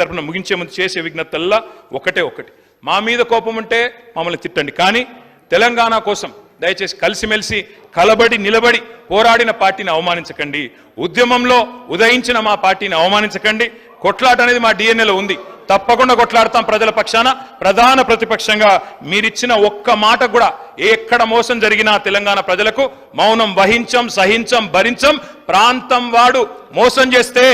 తరఫున ముగించే ముందు చేసే విజ్ఞతల్లా ఒకటే ఒకటి. మా మీద కోపం ఉంటే మమ్మల్ని తిట్టండి. కానీ తెలంగాణ కోసం దయచేసి కలిసిమెలిసి కలబడి నిలబడి పోరాడిన పార్టీని అవమానించకండి. ఉద్యమంలో ఉదయించిన మా పార్టీని అవమానించకండి. కొట్లాట అనేది మా డిఎన్ఏలో ఉంది. తప్పకుండా కొట్లాడతాం ప్రజల పక్షాన. ప్రధాన ప్రతిపక్షంగా మీరిచ్చిన ఒక్క మాట కూడా ఎక్కడ మోసం జరిగినా తెలంగాణ ప్రజలకు మౌనం వహించం సహించం భరించం. ప్రాంతం వాడు మోసం చేస్తే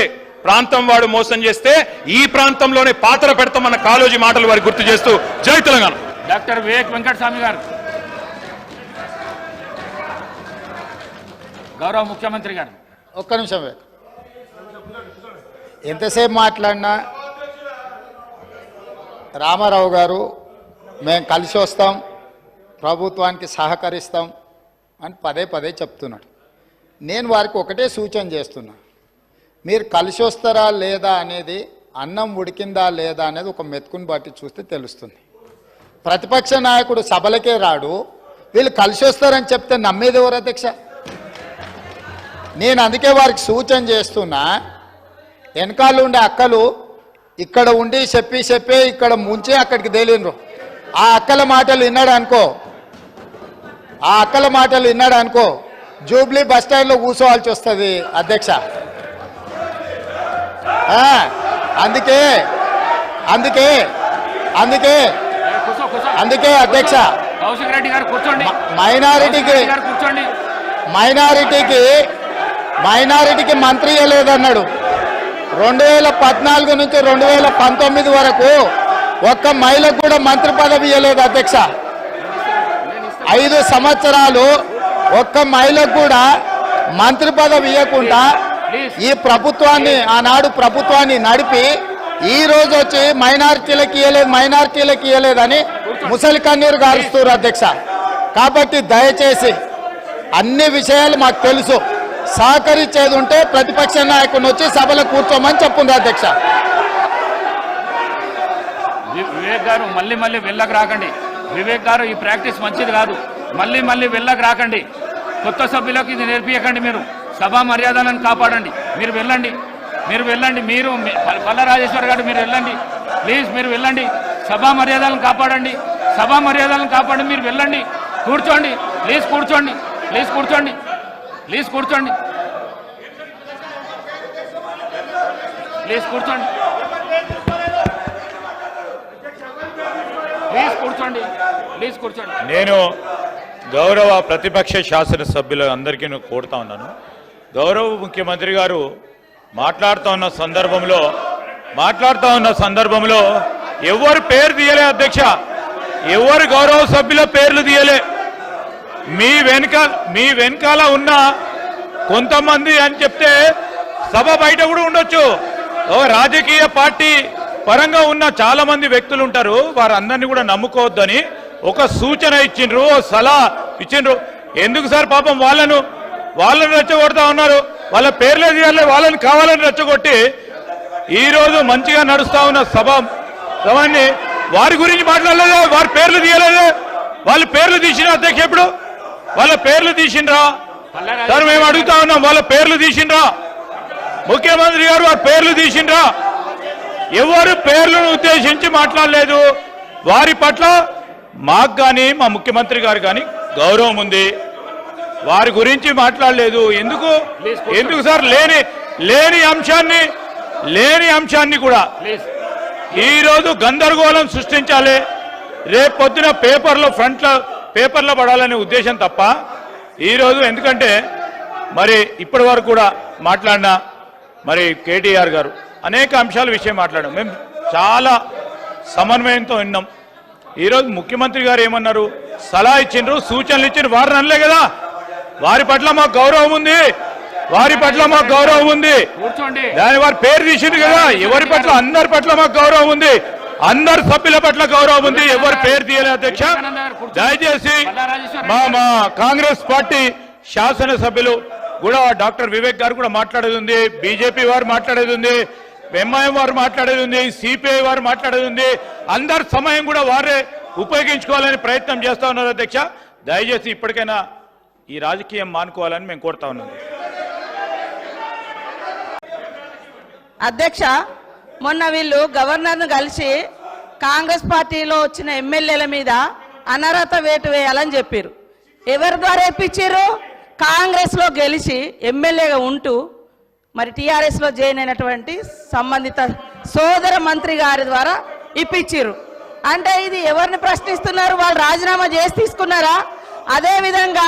ప్రాంతం వాడు మోసం చేస్తే ఈ ప్రాంతంలోనే పాత్ర పెడతామన్న కాలోజీ మాటలు వారికి గుర్తు చేస్తూ జై తెలంగాణ. డాక్టర్ వివేక్ వెంకటస్వామి గారు. గౌరవ ముఖ్యమంత్రి గారు. ఒక్క నిమిషం. ఎంతసేపు మాట్లాడినా రామారావు గారు మేము కలిసి వస్తాం ప్రభుత్వానికి సహకరిస్తాం అని పదే పదే చెప్తున్నాడు. నేను వారికి ఒకటే సూచన చేస్తున్నా. మీరు కలిసి వస్తారా లేదా అనేది అన్నం ఉడికిందా లేదా అనేది ఒక మెతుకుని బట్టి చూస్తే తెలుస్తుంది. ప్రతిపక్ష నాయకుడు సభలకే రాడు వీళ్ళు కలిసి వస్తారని చెప్తే నమ్మేది ఎవరు అధ్యక్ష? నేను అందుకే వారికి సూచన చేస్తున్నా వెనకాల ఉండే అక్కలు ఇక్కడ ఉండి చెప్పి చెప్పి ఇక్కడ ముంచి అక్కడికి తేలిండ్రు. ఆ అక్కల మాటలు విన్నాడు అనుకో ఆ అక్కల మాటలు విన్నాడు అనుకో జూబ్లీ బస్ స్టాండ్లో కూర్చోవాల్సి వస్తుంది అధ్యక్ష. అందుకే అందుకే అందుకే అందుకే అధ్యక్ష. కౌశిక్ రెడ్డి గారు కూర్చోండి. మైనారిటీకి కూర్చోండి. మైనారిటీకి మైనారిటీకి మంత్రి ఇవ్వలేదన్నాడు రెండు వేల పద్నాలుగు నుంచి రెండు వేల పంతొమ్మిది వరకు ఒక్క మహిళకు కూడా మంత్రి పదవి ఇవ్వలేదు అధ్యక్ష. ఐదు సంవత్సరాలు ఒక్క మహిళకు కూడా మంత్రి పదవి ఇవ్వకుండా ఈ ప్రభుత్వాన్ని ఆనాడు ప్రభుత్వాన్ని నడిపి ఈ రోజు వచ్చి మైనారిటీలకు ఇవ్వలేదు మైనారిటీలకు ఇవ్వలేదని ముసలి కన్నీరు గారుస్తారు అధ్యక్ష. కాబట్టి దయచేసి అన్ని విషయాలు మాకు తెలుసు. సహకరించేది ఉంటే ప్రతిపక్ష నాయకుడిని వచ్చి సభలో కూర్చోమని చెప్పుంది అధ్యక్ష. వివేక్ గారు మళ్ళీ మళ్ళీ వెళ్ళకు రాకండి. వివేక్ గారు ఈ ప్రాక్టీస్ మంచిది కాదు. మళ్ళీ మళ్ళీ వెళ్ళకు రాకండి. కొత్త సభ్యులకు ఇది నేర్పియకండి మీరు. సభా మర్యాదలను కాపాడండి. మీరు వెళ్ళండి. మీరు వెళ్ళండి. మీరు పల్ల- రాజేశ్వర్ గారు మీరు వెళ్ళండి. ప్లీజ్ మీరు వెళ్ళండి. సభా మర్యాదలను కాపాడండి. సభా మర్యాదలను కాపాడండి. మీరు వెళ్ళండి. కూర్చోండి. ప్లీజ్ కూర్చోండి. ప్లీజ్ కూర్చోండి. ప్లీజ్ కూర్చోండి. ప్లీజ్ కూర్చోండి. ప్లీజ్ కూర్చోండి. ప్లీజ్ కూర్చోండి. నేను గౌరవ ప్రతిపక్ష శాసనసభ్యుల అందరికీ నేను కోరుతా ఉన్నాను. గౌరవ ముఖ్యమంత్రి గారు మాట్లాడుతూ ఉన్న సందర్భంలో మాట్లాడుతూ ఉన్న సందర్భంలో ఎవరు పేరు తీయలే అధ్యక్ష? ఎవరు గౌరవ సభ్యుల పేర్లు తీయలే? మీ వెనుక మీ వెనకాల ఉన్న కొంతమంది అని చెప్తే సభ బయట కూడా ఉండొచ్చు. ఓ రాజకీయ పార్టీ పరంగా ఉన్న చాలా మంది వ్యక్తులు ఉంటారు. వారందరినీ కూడా నమ్ముకోవద్దని ఒక సూచన ఇచ్చిండ్రు ఓ సలహా ఇచ్చిండ్రు. ఎందుకు సార్ పాపం వాళ్ళను వాళ్ళని రెచ్చగొడతా ఉన్నారు. వాళ్ళ పేర్లే తీయాలి వాళ్ళని కావాలని రెచ్చగొట్టి ఈరోజు మంచిగా నడుస్తా ఉన్న సభ సభని వారి గురించి మాట్లాడలేదే వారి పేర్లు తీయలేదు. వాళ్ళ పేర్లు తీసిన అధ్యక్ష ఎప్పుడు? వాళ్ళ పేర్లు తీసిండ్రా? సార్ మేము అడుగుతా ఉన్నాం వాళ్ళ పేర్లు తీసిండ్రా? ముఖ్యమంత్రి గారు వారి పేర్లు తీసిండ్రా? ఎవరు పేర్లను ఉద్దేశించి మాట్లాడలేదు? వారి పట్ల మాకు కానీ మా ముఖ్యమంత్రి గారు కానీ గౌరవం ఉంది. వారి గురించి మాట్లాడలేదు. ఎందుకు? ఎందుకు సార్? లేని లేని అంశాన్ని లేని అంశాన్ని కూడా ప్లీజ్ ఈ రోజు గందరగోళం సృష్టించాలి. రేపు పొద్దున పేపర్లో ఫ్రంట్లో పేపర్లో పడాలనే ఉద్దేశం తప్ప ఈ రోజు ఎందుకంటే మరి ఇప్పటి వరకు కూడా మాట్లాడిన మరి కేటీఆర్ గారు అనేక అంశాల విషయం మాట్లాడాం. మేము చాలా సమన్వయంతో విన్నాం. ఈరోజు ముఖ్యమంత్రి గారు ఏమన్నారు? సలహా ఇచ్చిండ్రు సూచనలు ఇచ్చిండ్రు వారిని అనలే కదా. వారి పట్ల మాకు గౌరవం ఉంది. వారి పట్ల మాకు గౌరవం ఉంది. దాని వారి పేరు తీసింది కదా ఎవరి పట్ల అందరి పట్ల మాకు గౌరవం ఉంది. అందరి సభ్యుల పట్ల గౌరవం ఉంది. ఎవరి పేరు తీయలేదు అధ్యక్ష? దయచేసి మా మా కాంగ్రెస్ పార్టీ శాసన సభ్యులు కూడా డాక్టర్ వివేక్ గారు కూడా మాట్లాడేది ఉంది. బీజేపీ వారు మాట్లాడేది ఉంది. ఎంఐఎం వారు మాట్లాడేది ఉంది. సిపిఐ వారు మాట్లాడేది ఉంది. అందరి సమయం కూడా వారే ఉపయోగించుకోవాలని ప్రయత్నం చేస్తా ఉన్నారు అధ్యక్ష. దయచేసి ఇప్పటికైనా ఈ రాజకీయం మానుకోవాలని మేము కోరుతా ఉన్నాం. అధ్యక్ష మొన్న వీళ్ళు గవర్నర్ను కలిసి కాంగ్రెస్ పార్టీలో వచ్చిన ఎమ్మెల్యేల మీద అనర్హత వేటు వేయాలని చెప్పారు ఎవరి ద్వారా ఇప్పించారు కాంగ్రెస్లో గెలిచి ఎమ్మెల్యేగా ఉంటూ మరి టీఆర్ఎస్లో జాయిన్ అయినటువంటి సంబంధిత సోదర మంత్రి గారి ద్వారా ఇప్పించారు అంటే ఇది ఎవరిని ప్రశ్నిస్తున్నారు? వాళ్ళు రాజీనామా చేసి తీసుకున్నారా? అదే విధంగా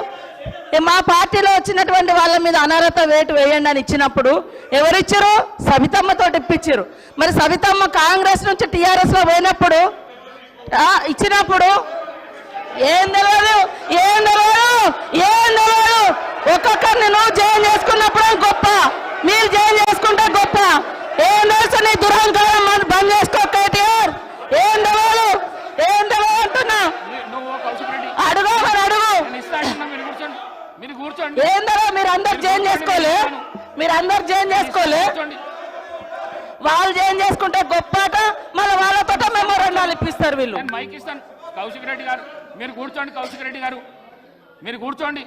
మా పార్టీలో వచ్చినటువంటి వాళ్ళ మీద అనర్హత వేటు వేయండి అని ఇచ్చినప్పుడు ఎవరిచ్చారు? సవితమ్మతో ఇప్పించారు మరి సబితమ్మ కాంగ్రెస్ నుంచి టీఆర్ఎస్లో పోయినప్పుడు ఇచ్చినప్పుడు ఏం తెలియదు ఏం తెలియదు ఏం తెలియదు ఒక్కొక్కరిని నువ్వు జయం చేసుకున్నప్పుడు గొప్ప మీరు జైన్ చేసుకుంటే గొప్ప ఏం తెలుసు నీ దురహంకారం మన బంద్ చేసుకో కేటీఆర్ ఏం తెలియదు ఏం తెలియదు అంటున్నా మీ- నువ్వు కౌశిక్ రెడ్డి అడుగు మరి అడుగు నేను ఇస్తా అంటున్నా మీరు కూర్చోండి మీరు కూర్చోండి ఏం తెలియదు మీరు అందరు జైన్ చేసుకోలే. మీరు అందరు జైన్ చేసుకోలే. వాళ్ళు జైన్ చేసుకుంటే గొప్పట మళ్ళీ వాళ్ళతో మెమోరండాలు ఇప్పిస్తారు వీళ్ళు. నేను మైక్ ఇస్తాను. కౌశిక్ రెడ్డి గారు మీరు కూర్చోండి కౌశిక్ రెడ్డి గారు. మీరు కూర్చోండి.